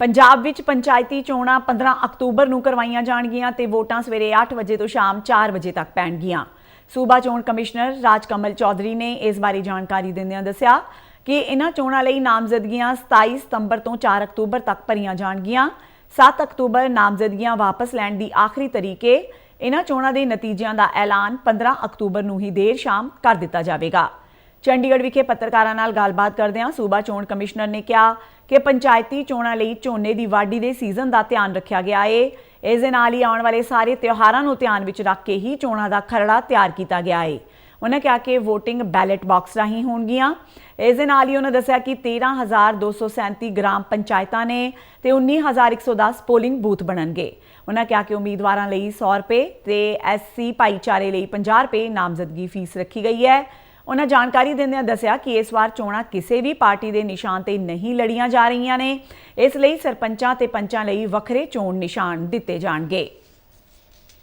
ਪੰਜਾਬ ਵਿੱਚ ਪੰਚਾਇਤੀ ਚੋਣਾਂ 15 ਅਕਤੂਬਰ ਨੂੰ ਕਰਵਾਈਆਂ ਜਾਣਗੀਆਂ ਤੇ ਵੋਟਾਂ ਸਵੇਰੇ 8 ਵਜੇ ਤੋਂ ਸ਼ਾਮ 4 ਵਜੇ ਤੱਕ ਪੈਣਗੀਆਂ। ਸੂਬਾ ਚੋਣ ਕਮਿਸ਼ਨਰ ਰਾਜਕਮਲ ਚੌਧਰੀ ਨੇ ਇਸ ਬਾਰੇ ਜਾਣਕਾਰੀ ਦਿੰਦਿਆਂ ਦੱਸਿਆ ਕਿ ਇਹਨਾਂ ਚੋਣਾਂ ਲਈ ਨਾਮਜ਼ਦਗੀਆਂ 27 ਸਤੰਬਰ ਤੋਂ 4 ਅਕਤੂਬਰ ਤੱਕ ਭਰੀਆਂ ਜਾਣਗੀਆਂ। 7 ਅਕਤੂਬਰ ਨਾਮਜ਼ਦਗੀਆਂ ਵਾਪਸ ਲੈਣ ਦੀ ਆਖਰੀ ਤਰੀਕ ਹੈ ਇਹਨਾਂ ਚੋਣਾਂ ਦੇ ਨਤੀਜਿਆਂ ਦਾ ਐਲਾਨ 15 ਅਕਤੂਬਰ ਨੂੰ ਹੀ ਦੇਰ ਸ਼ਾਮ ਕਰ ਦਿੱਤਾ ਜਾਵੇਗਾ। ਚੰਡੀਗੜ੍ਹ ਵਿਖੇ ਪੱਤਰਕਾਰਾਂ ਨਾਲ ਗੱਲਬਾਤ ਕਰਦਿਆਂ ਸੂਬਾ ਚੋਣ ਕਮਿਸ਼ਨਰ ਨੇ ਕਿਹਾ ਕਿ ਪੰਚਾਇਤੀ ਚੋਣਾਂ ਲਈ ਝੋਨੇ ਦੀ ਵਾਢੀ ਦੇ ਸੀਜ਼ਨ ਦਾ ਧਿਆਨ ਰੱਖਿਆ ਗਿਆ ਏ। ਇਸ ਦੇ ਨਾਲ ਹੀ ਆਉਣ ਵਾਲੇ ਸਾਰੇ ਤਿਉਹਾਰਾਂ ਨੂੰ ਧਿਆਨ ਵਿੱਚ ਰੱਖ ਕੇ ਹੀ ਚੋਣਾਂ ਦਾ ਖਰੜਾ ਤਿਆਰ ਕੀਤਾ ਗਿਆ ਏ। ਉਹਨਾਂ ਕਿਹਾ ਕਿ VOTING ਬੈਲਟ ਬਾਕਸ ਰਾਹੀਂ ਹੋਣਗੀਆਂ। ਇਸ ਦੇ ਨਾਲ ਹੀ ਉਹਨਾਂ ਦੱਸਿਆ ਕਿ 13237 ਗ੍ਰਾਮ ਪੰਚਾਇਤਾਂ ਨੇ ਤੇ 19110 ਪੋਲਿੰਗ ਬੂਥ ਬਣਨਗੇ। ਉਹਨਾਂ ਕਿਹਾ ਕਿ ਉਮੀਦਵਾਰਾਂ ਲਈ 100 ਰੁਪਏ ਤੇ ਐਸਸੀ ਭਾਈਚਾਰੇ ਲਈ 50 ਰੁਪਏ ਨਾਮਜ਼ਦਗੀ ਫੀਸ ਰੱਖੀ ਗਈ ਹੈ। ਉਹਨਾਂ ਜਾਣਕਾਰੀ ਦਿੰਦਿਆਂ ਦੱਸਿਆ ਕਿ ਇਸ ਵਾਰ ਚੋਣਾਂ ਕਿਸੇ ਵੀ ਪਾਰਟੀ ਦੇ ਨਿਸ਼ਾਨ ਤੇ ਨਹੀਂ ਲੜੀਆਂ ਜਾ ਰਹੀਆਂ ਨੇ। ਇਸ ਲਈ ਸਰਪੰਚਾਂ ਤੇ ਪੰਚਾਂ ਲਈ ਵੱਖਰੇ ਚੋਣ ਨਿਸ਼ਾਨ ਦਿੱਤੇ ਜਾਣਗੇ।